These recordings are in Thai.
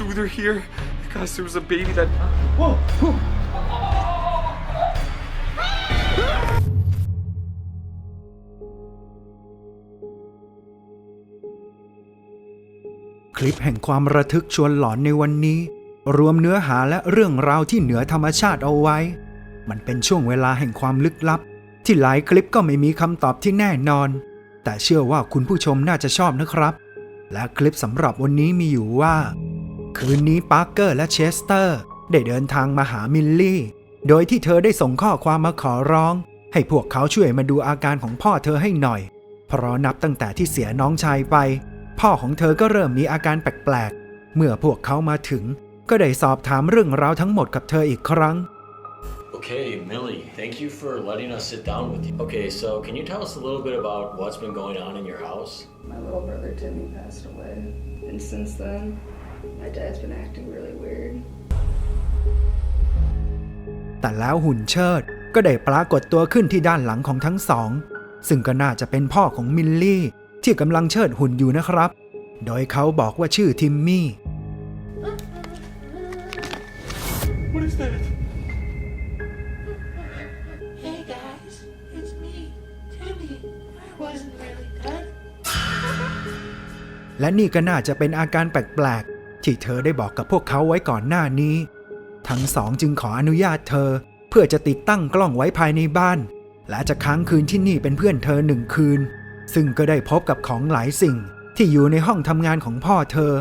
soother here? Guys, there was a baby that. คลิปแห่งความระทึกชวนหลอนในวันนี้ รวมเนื้อหาและเรื่องราวที่เหนือธรรมชาติเอาไว้ มันเป็นช่วงเวลาแห่งความลึกลับ ที่หลายคลิปก็ไม่มีคำตอบที่แน่นอน แต่เชื่อว่าคุณผู้ชมน่าจะชอบนะครับ และคลิปสำหรับวันนี้มีอยู่ว่า คืนนี้ปาร์เกอร์และเชสเตอร์ ได้เดินทางมาหามิลลี่ โดยที่เธอได้ส่งข้อความมาขอร้อง ให้พวกเขาช่วยมาดูอาการของพ่อเธอให้หน่อย เพราะนับตั้งแต่ที่เสียน้องชายไป พ่อของเธอก็เริ่มมีอาการแปลกๆ เมื่อพวกเขามาถึง ก็ได้สอบถามเรื่องราวทั้งหมดกับเธออีกครั้ง Okay, Millie, thank you for letting us sit down with you. Okay, so can you tell us a little bit about what's been going on in your house? My little brother Timmy passed away, and since then, my dad's been acting really weird. แต่แล้วหุ่นเชิดก็ได้ปรากฏตัวขึ้นที่ด้านหลังของทั้งสอง ซึ่งก็น่าจะเป็นพ่อของมิลลี่ ที่กำลังเชิดหุ่นอยู่นะครับ โดยเขาบอกว่าชื่อทิมมี่ What is that? Hey guys, it's me, Timmy. I wasn't really dead. และนี่ก็น่าจะเป็นอาการแปลกๆ ที่เธอได้บอกกับพวกเขาไว้ก่อนหน้านี้ ทั้งสองจึงขออนุญาตเธอ เพื่อจะติดตั้งกล้องไว้ภายในบ้าน และจะค้างคืนที่นี่เป็นเพื่อนเธอหนึ่งคืน ซึ่งก็ได้พบกับของหลายสิ่งที่อยู่ในห้องทำงานของพ่อเธอ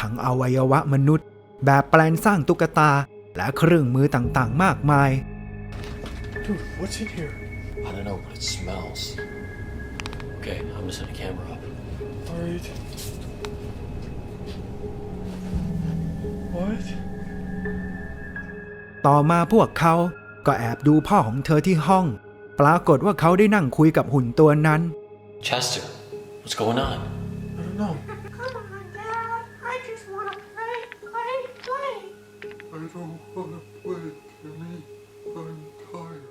ทั้งอวัยวะมนุษย์ แบบแปลนสร้างตุ๊กตาและเครื่องมือต่างๆ มากมาย Dude, what's in here? I don't know, but it smells. Okay, I'm gonna set a camera up. Alright. What? ต่อมาพวกเขาก็แอบดูพ่อของเธอที่ห้อง ปรากฏว่าเขาได้นั่งคุยกับหุ่นตัวนั้น Chester, what's going on? I don't know. Come on, Dad. I just wanna play, play, play. I don't wanna play, Timmy. I'm tired.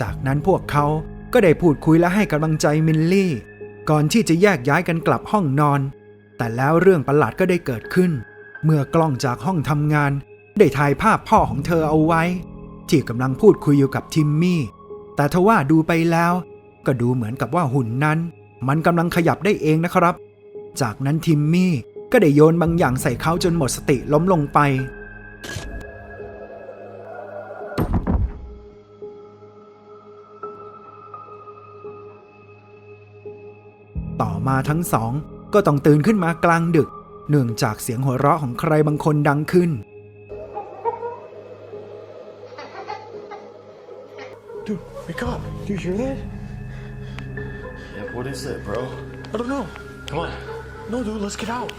จากนั้นพวกเขาก็ได้พูดคุยและให้กำลังใจมิลลี่ ก่อนที่จะแยกย้ายกันกลับห้องนอน แต่แล้วเรื่องประหลาดก็ได้เกิดขึ้น เมื่อกล้องจากห้องทำงาน ได้ถ่ายภาพพ่อของเธอเอาไว้ ที่กำลังพูดคุยอยู่กับทิมมี่ แต่ทว่าดูไปแล้ว ก็ดูเหมือนกับว่าหุ่นนั้น มันกำลังขยับได้เองนะครับ จากนั้นทิมมี่ก็ได้โยนบางอย่างใส่เขาจนหมดสติล้มลงไป ต่อมาทั้งสองก็ต้องตื่นขึ้นมากลางดึก เนื่องจากเสียงหัวเราะของใครบางคนดังขึ้น Dude, wake up. Do you hear that? Yeah, what is it, bro? I don't know. Come on. No, dude, let's get out.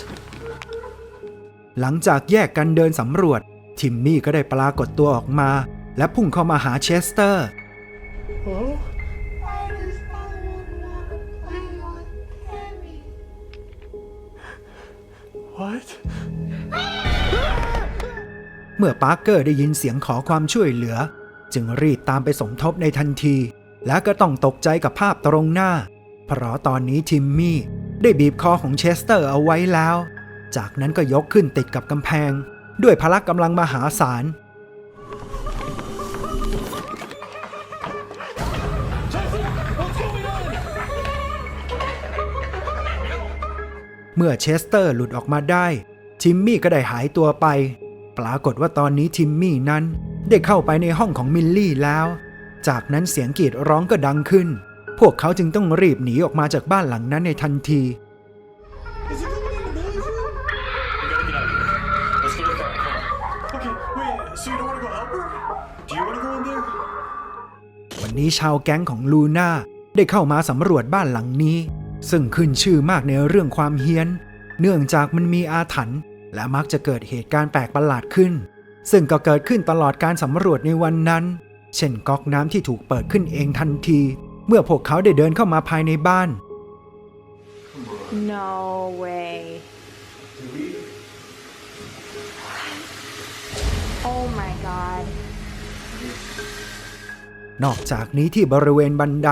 หลังจากแยกกันเดินสำรวจ ทิมมี่ก็ได้ปรากฏตัวออกมา และพุ่งเข้ามาหาเชสเตอร์ เมื่อปาร์เกอร์ได้ยินเสียงขอความช่วยเหลือ จึงรีบตามไปสมทบในทันที และก็ต้องตกใจกับภาพตรงหน้า เพราะตอนนี้ทิมมี่ได้บีบคอของเชสเตอร์เอาไว้แล้ว จากนั้นก็ยกขึ้นติดกับกำแพง ด้วยพละกำลังมหาศาล มื่อเชสเตอร์หลุดออกมาได้ ทิมมี่ก็ได้หายตัวไป ปรากฏว่าตอนนี้ทิมมี่นั้นได้เข้าไปในห้องของมิลลี่แล้ว จากนั้นเสียงกรีดร้องก็ดังขึ้น พวกเขาจึงต้องรีบหนีออกมาจากบ้านหลังนั้นในทันที Is it coming in the Millie's room? We gotta get out of here. Let's go to the car. Come on. Okay, wait, so you don't wanna go help her? Do you wanna go in there? วันนี้ชาวแก๊งของลูน่าได้เข้ามาสำรวจบ้านหลังนี้ ซึ่งขึ้นชื่อมากในเรื่องความเฮี้ยน เนื่องจากมันมีอาถรรพ์และมักจะเกิดเหตุการณ์แปลกประหลาดขึ้น ซึ่งก็เกิดขึ้นตลอดการสำรวจในวันนั้น เช่นก๊อกน้ำที่ถูกเปิดขึ้นเองทันที เมื่อพวกเขาได้เดินเข้ามาภายในบ้าน No way. Oh my god. นอกจากนี้ที่บริเวณบันได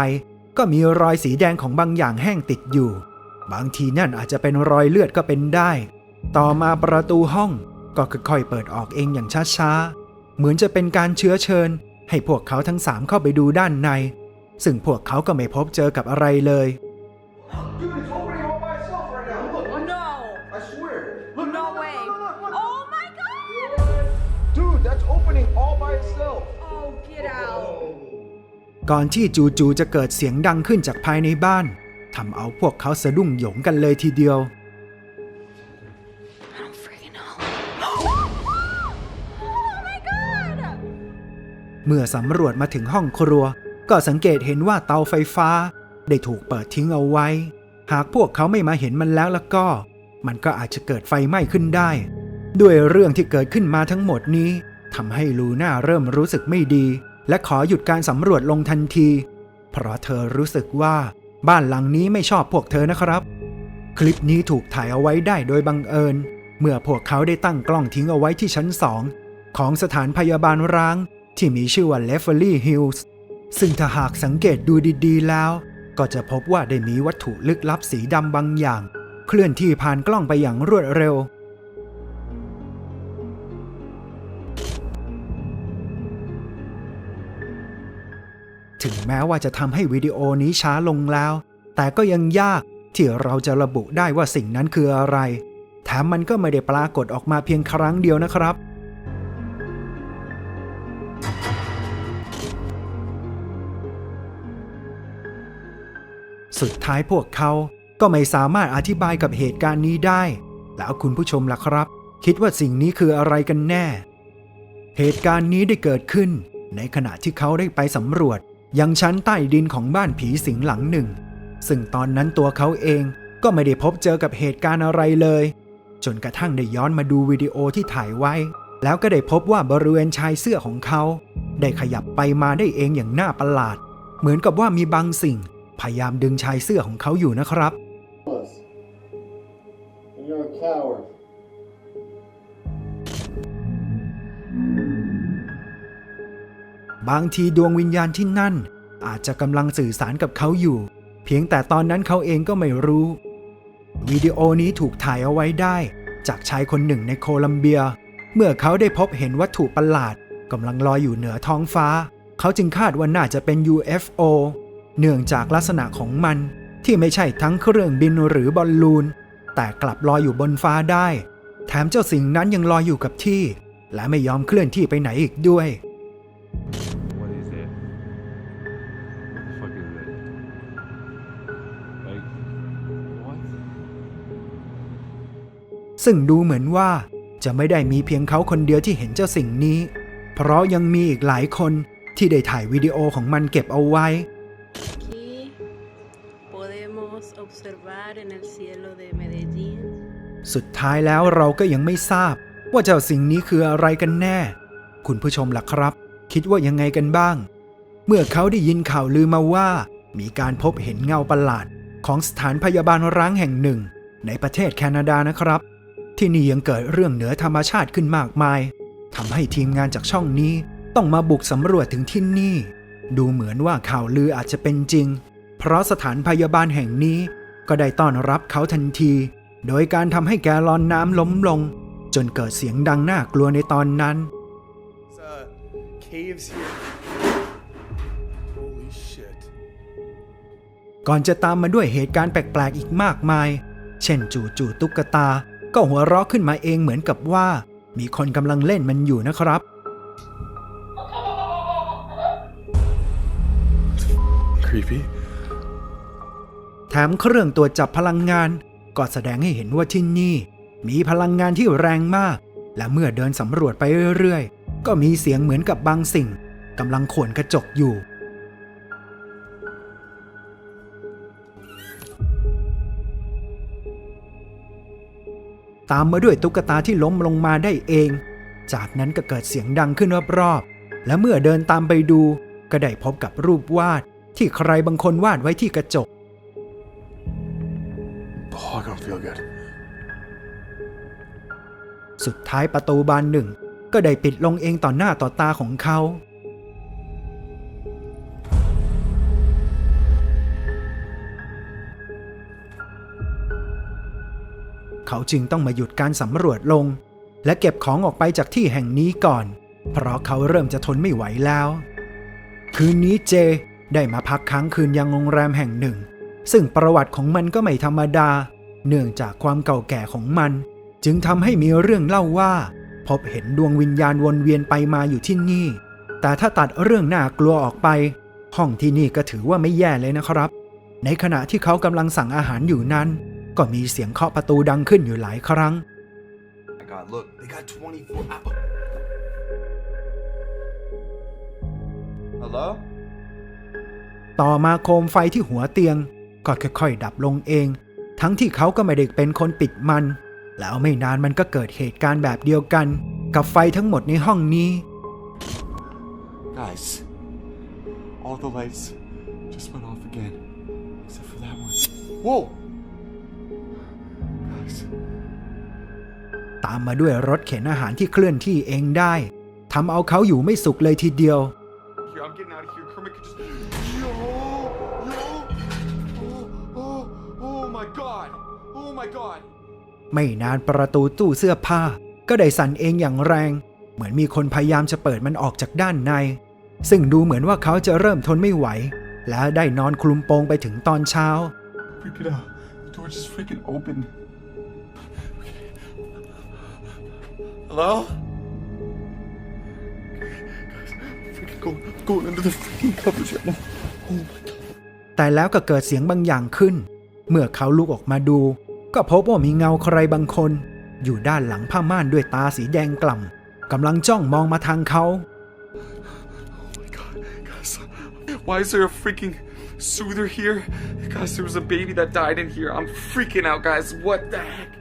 ก็มีรอยสีแดงของบางอย่างแห้งติดอยู่ บางทีนั่นอาจจะเป็นรอยเลือดก็เป็นได้ ต่อมาประตูห้องก็ค่อยๆเปิดออกเองอย่างช้าๆ เหมือนจะเป็นการเชื้อเชิญ ให้พวกเขาทั้งสามเข้าไปดูด้านใน ซึ่งพวกเขาก็ไม่พบเจอกับอะไรเลย ก่อนที่จู่ๆจะเกิดเสียงดังขึ้นจากภายในบ้านทำเอาพวกเขาสะดุ้งหยงกันเลยทีเดียว I don't freaking know. oh my god! เมื่อสำรวจมาถึงห้องครัว ก็สังเกตเห็นว่าเตาไฟฟ้า ได้ถูกเปิดทิ้งเอาไว้ หากพวกเขาไม่มาเห็นมันแล้วแล้วก็ มันก็อาจจะเกิดไฟไหม้ขึ้นได้ ด้วยเรื่องที่เกิดขึ้นมาทั้งหมดนี้ทำให้ลูน่าเริ่มรู้สึกไม่ดี และขอหยุดการสำรวจลงทันที เพราะเธอรู้สึกว่าบ้านหลังนี้ไม่ชอบพวกเธอนะครับ คลิปนี้ถูกถ่ายเอาไว้ได้โดยบังเอิญ เมื่อพวกเขาได้ตั้งกล้องทิ้งเอาไว้ที่ชั้นสองของสถานพยาบาลร้าง ที่มีชื่อว่า l e f e l y Hills ซึ่งถ้าหากสังเกตดูดีๆ แล้ว ก็จะพบว่าได้มีวัตถุลึกลับสีดำบางอย่าง เคลื่อนที่ผ่านกล้องไปอย่างรวดเร็ว แม้ว่าจะทำให้วิดีโอนี้ช้าลงแล้ว แต่ก็ยังยากที่เราจะระบุได้ว่าสิ่งนั้นคืออะไร แถมมันก็ไม่ได้ปรากฏออกมาเพียงครั้งเดียวนะครับ สุดท้ายพวกเขาก็ไม่สามารถอธิบายกับเหตุการณ์นี้ได้ แล้วคุณผู้ชมล่ะครับ คิดว่าสิ่งนี้คืออะไรกันแน่ เหตุการณ์นี้ได้เกิดขึ้น ในขณะที่เขาได้ไปสำรวจ ยังชั้นใต้ดินของบ้านผีสิงหลังหนึ่ง ซึ่งตอนนั้นตัวเขาเองก็ไม่ได้พบเจอกับเหตุการณ์อะไรเลย จนกระทั่งได้ย้อนมาดูวิดีโอที่ถ่ายไว้ แล้วก็ได้พบว่าบริเวณชายเสื้อของเขา ได้ขยับไปมาได้เองอย่างน่าประหลาด เหมือนกับว่ามีบางสิ่ง พยายามดึงชายเสื้อของเขาอยู่นะครับ บางทีดวงวิญญาณที่นั่น อาจจะกำลังสื่อสารกับเขาอยู่ เพียงแต่ตอนนั้นเขาเองก็ไม่รู้ วิดีโอนี้ถูกถ่ายเอาไว้ได้ จากชายคนหนึ่งในโคลัมเบีย เมื่อเขาได้พบเห็นวัตถุประหลาดกำลังลอยอยู่เหนือท้องฟ้า เขาจึงคาดว่าน่าจะเป็น UFO เนื่องจากลักษณะของมันที่ไม่ใช่ทั้งเครื่องบินหรือบอลลูน แต่กลับลอยอยู่บนฟ้าได้ แถมเจ้าสิ่งนั้นยังลอยอยู่กับที่ และไม่ยอมเคลื่อนที่ไปไหนอีกด้วย ซึ่งดูเหมือนว่าจะไม่ได้มีเพียงเขาคนเดียวที่เห็นเจ้าสิ่งนี้ เพราะยังมีอีกหลายคนที่ได้ถ่ายวิดีโอของมันเก็บเอาไว้ Aquí podemos observar en el cielo de Medellín สุดท้ายแล้วเราก็ยังไม่ทราบว่าเจ้าสิ่งนี้คืออะไรกันแน่ คุณผู้ชมล่ะครับ คิดว่ายังไงกันบ้าง เมื่อเขาได้ยินข่าวลือมาว่า มีการพบเห็นเงาประหลาดของสถานพยาบาลร้างแห่งหนึ่ง ในประเทศแคนาดานะครับ ที่นี่ยังเกิดเรื่องเหนือธรรมชาติขึ้นมากมายทำให้ทีมงานจากช่องนี้ต้องมาบุกสำรวจถึงที่นี่ ดูเหมือนว่าข่าวลืออาจจะเป็นจริง เพราะสถานพยาบาลแห่งนี้ ก็ได้ต้อนรับเขาทันที โดยการทำให้แกลลอนน้ำล้มลง จนเกิดเสียงดังน่ากลัวในตอนนั้น Uh, caves here. Holy shit. ก่อนจะตามมาด้วยเหตุการณ์แปลกๆอีกมากมาย เช่นจู่ๆตุ๊กตา ก็หัวเราะขึ้นมาเองเหมือนกับว่า มีคนกำลังเล่นมันอยู่นะครับ Creepy. แถมเครื่องตรวจจับพลังงาน ก็แสดงให้เห็นว่าที่นี่ มีพลังงานที่แรงมาก และเมื่อเดินสำรวจไปเรื่อยๆ ก็มีเสียงเหมือนกับบางสิ่งกำลังข่วนกระจกอยู่ ตามมาด้วยตุ๊กตาที่ล้มลงมาได้เอง จากนั้นก็เกิดเสียงดังขึ้นรอบๆและเมื่อเดินตามไปดู ก็ได้พบกับรูปวาดที่ใครบางคนวาดไว้ที่กระจก Oh, I don't feel good. สุดท้ายประตูบานหนึ่ง ก็ได้ปิดลงเองต่อหน้าต่อตาของเขา เขาจึงต้องมาหยุดการสำรวจลง และเก็บของออกไปจากที่แห่งนี้ก่อน เพราะเขาเริ่มจะทนไม่ไหวแล้ว คืนนี้เจได้มาพักค้างคืนยังโรงแรมแห่งหนึ่ง ซึ่งประวัติของมันก็ไม่ธรรมดา เนื่องจากความเก่าแก่ของมัน จึงทำให้มีเรื่องเล่าว่า พบเห็นดวงวิญญาณวนเวียนไปมาอยู่ที่นี่ แต่ถ้าตัดเรื่องน่ากลัวออกไป ห้องที่นี่ก็ถือว่าไม่แย่เลยนะครับ ในขณะที่เขากำลังสั่งอาหารอยู่นั้น ก็มีเสียงเคาะประตูดังขึ้นอยู่หลายครั้ง My God, look, they got 24 hours. Hello? ต่อมาโคมไฟที่หัวเตียง ก็ค่อยๆ ดับลงเอง ทั้งที่เขาก็ไม่ได้เป็นคนปิดมัน แล้วไม่นานมันก็เกิดเหตุการณ์แบบเดียวกัน กับไฟทั้งหมดในห้องนี้ Guys, all the lights just went off again. Except for that one. Whoa! ามมาด้วยรถเข็นอาหารที่เคลื่อนที่เองได้ทำเอาเขาอยู่ไม่สุขเลยทีเดียว here, I'm getting out of here. Kermit could just. Yo! Yo! Oh, oh, oh my god! Oh my god! ไม่นานประตูตู้เสื้อผ้า ก็ได้สั่นเองอย่างแรง เหมือนมีคนพยายามจะเปิดมันออกจากด้านใน ซึ่งดูเหมือนว่าเขาจะเริ่มทนไม่ไหว และได้นอนคลุมโปงไปถึงตอนเช้า Freak it out. The door just freaking opened. Hello? Guys, freaking go, going under the freaking covers right now. Oh my god. แต่แล้วก็เกิดเสียงบางอย่างขึ้น เมื่อเขาลุกออกมาดู ก็พบว่ามีเงาใครบางคน อยู่ด้านหลังผ้าม่านด้วยตาสีแดงกล่ำกำลังจ้องมองมาทางเขา Oh my god, guys. Why is there a freaking soother here? Guys, there was a baby that died in here. I'm freaking out, guys. What the heck?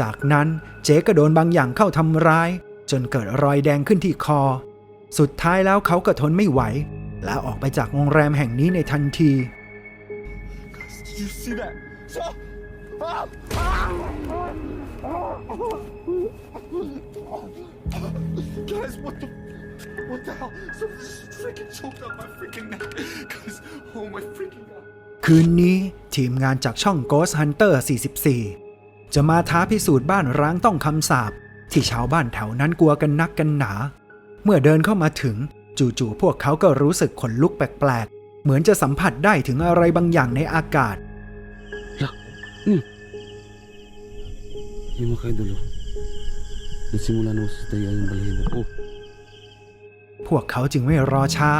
จากนั้นเจ๊ก็โดนบางอย่างเข้าทำร้าย จนเกิดรอยแดงขึ้นที่คอ สุดท้ายแล้วเขาก็ทนไม่ไหว และออกไปจากโรงแรมแห่งนี้ในทันที Guys, did you see that? Stop! Guys, what the what the hell? Someone just freaking choked out my freaking neck. Guys, oh my freaking god. คืนนี้ทีมงานจากช่อง Ghost Hunter 44 จะมาท้าพิสูจน์บ้านร้างต้องคำสาปที่ชาวบ้านแถวนั้นกลัวกันนักกันหนา เมื่อเดินเข้ามาถึง จู่ๆพวกเขาก็รู้สึกขนลุกแปลกๆ เหมือนจะสัมผัสได้ถึงอะไรบางอย่างในอากาศ Yung mga kaidolo, nagsimula na ako sa tayo ang balahibo ko. พวกเขาจึงไม่รอช้า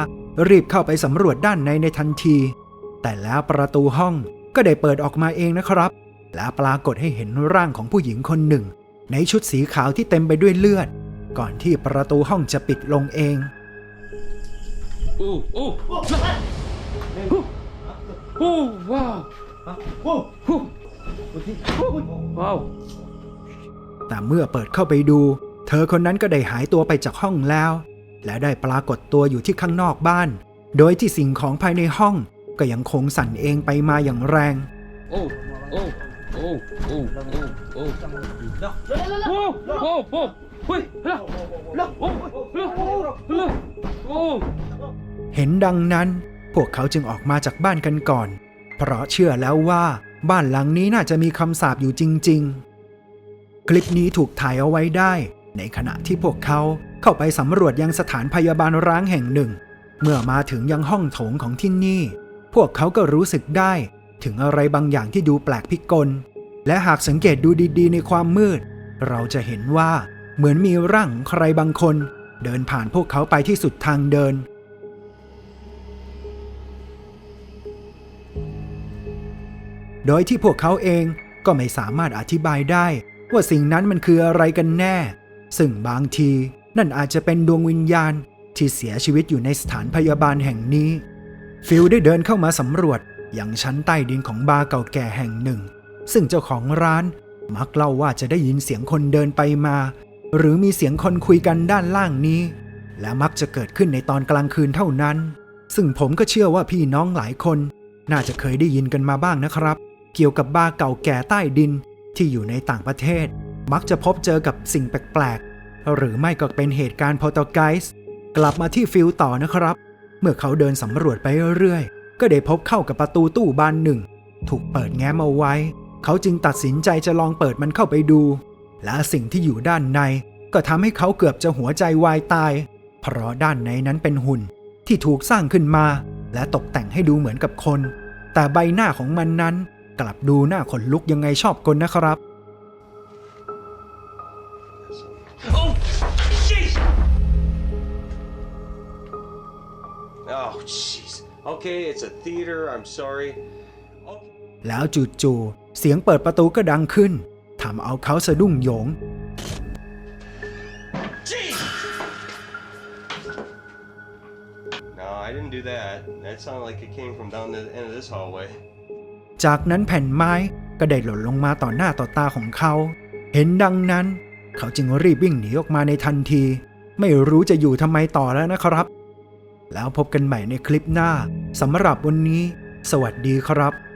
รีบเข้าไปสำรวจด้านในในทันที แต่แล้วประตูห้องก็ได้เปิดออกมาเองนะครับ และปรากฏให้เห็นร่างของผู้หญิงคนหนึ่ง ในชุดสีขาวที่เต็มไปด้วยเลือด ก่อนที่ประตูห้องจะปิดลงเอง Oh! Oh! Oh! Oh! Wow! Oh! Wow! แต่เมื่อเปิดเข้าไปดู เธอคนนั้นก็ได้หายตัวไปจากห้องแล้ว และได้ปรากฏตัวอยู่ที่ข้างนอกบ้าน โดยที่สิ่งของภายในห้องก็ยังคงสั่นเองไปมาอย่างแรง Oh! Oh! Oh! Oh! Oh! Oh! Oh! Oh! Oh! Uy! Hala! Hala! Oh! Hala! Hala! Oh! เห็นดังนั้น พวกเขาจึงออกมาจากบ้านกันก่อน เพราะเชื่อแล้วว่าบ้านหลังนี้น่าจะมีคำสาปอยู่จริง ๆ คลิปนี้ถูกถ่ายเอาไว้ได้ ในขณะที่พวกเขาเข้าไปสำรวจยังสถานพยาบาลร้างแห่งหนึ่ง เมื่อมาถึงยังห้องโถงของที่นี่ พวกเขาก็รู้สึกได้ ถึงอะไรบางอย่างที่ดูแปลกพิกล และหากสังเกตดูดีๆ ในความมืด เราจะเห็นว่าเหมือนมีร่างใครบางคน เดินผ่านพวกเขาไปที่สุดทางเดิน โดยที่พวกเขาเองก็ไม่สามารถอธิบายได้ ว่าสิ่งนั้นมันคืออะไรกันแน่ ซึ่งบางทีนั่นอาจจะเป็นดวงวิญญาณที่เสียชีวิตอยู่ในสถานพยาบาลแห่งนี้ ฟิลได้เดินเข้ามาสำรวจอย่างชั้นใต้ดินของบาร์เก่าแก่แห่งหนึ่ง ซึ่งเจ้าของร้านมักเล่าว่าจะได้ยินเสียงคนเดินไปมา หรือมีเสียงคนคุยกันด้านล่างนี้ และมักจะเกิดขึ้นในตอนกลางคืนเท่านั้น ซึ่งผมก็เชื่อว่าพี่น้องหลายคน น่าจะเคยได้ยินกันมาบ้างนะครับ เกี่ยวกับบาร์เก่าแก่ใต้ดินที่อยู่ในต่างประเทศ มักจะพบเจอกับสิ่งแปลกๆหรือไม่ก็เป็นเหตุการณ์โพตไกส์กลับมาที่ฟิลต่อนะครับ เมื่อเขาเดินสำรวจไปเรื่อยๆก็ได้พบเข้ากับประตูตู้บานหนึ่ง ถูกเปิดแง้มเอาไว้ เขาจึงตัดสินใจจะลองเปิดมันเข้าไปดู และสิ่งที่อยู่ด้านใน ก็ทำให้เขาเกือบจะหัวใจวายตาย เพราะด้านในนั้นเป็นหุ่นที่ถูกสร้างขึ้นมา และตกแต่งให้ดูเหมือนกับคน แต่ใบหน้าของมันนั้น กลับดูหน้าขนลุกยังไงชอบกลนะครับ Oh, jeez! Oh, jeez. Okay, it's a theater. I'm sorry. Okay. แล้วจู่ๆเสียงเปิดประตูก็ดังขึ้นทำเอาเขาสะดุ้งโหยง Jeez! No, I didn't do that. That sounded like it came from down the end of this hallway. จากนั้นแผ่นไม้ก็ได้หล่นลงมาต่อหน้าต่อตาของเขา เห็นดังนั้น เขาจึงรีบวิ่งหนีออกมาในทันที ไม่รู้จะอยู่ทำไมต่อแล้วนะครับ แล้วพบกันใหม่ในคลิปหน้าสำหรับวันนี้ สวัสดีครับ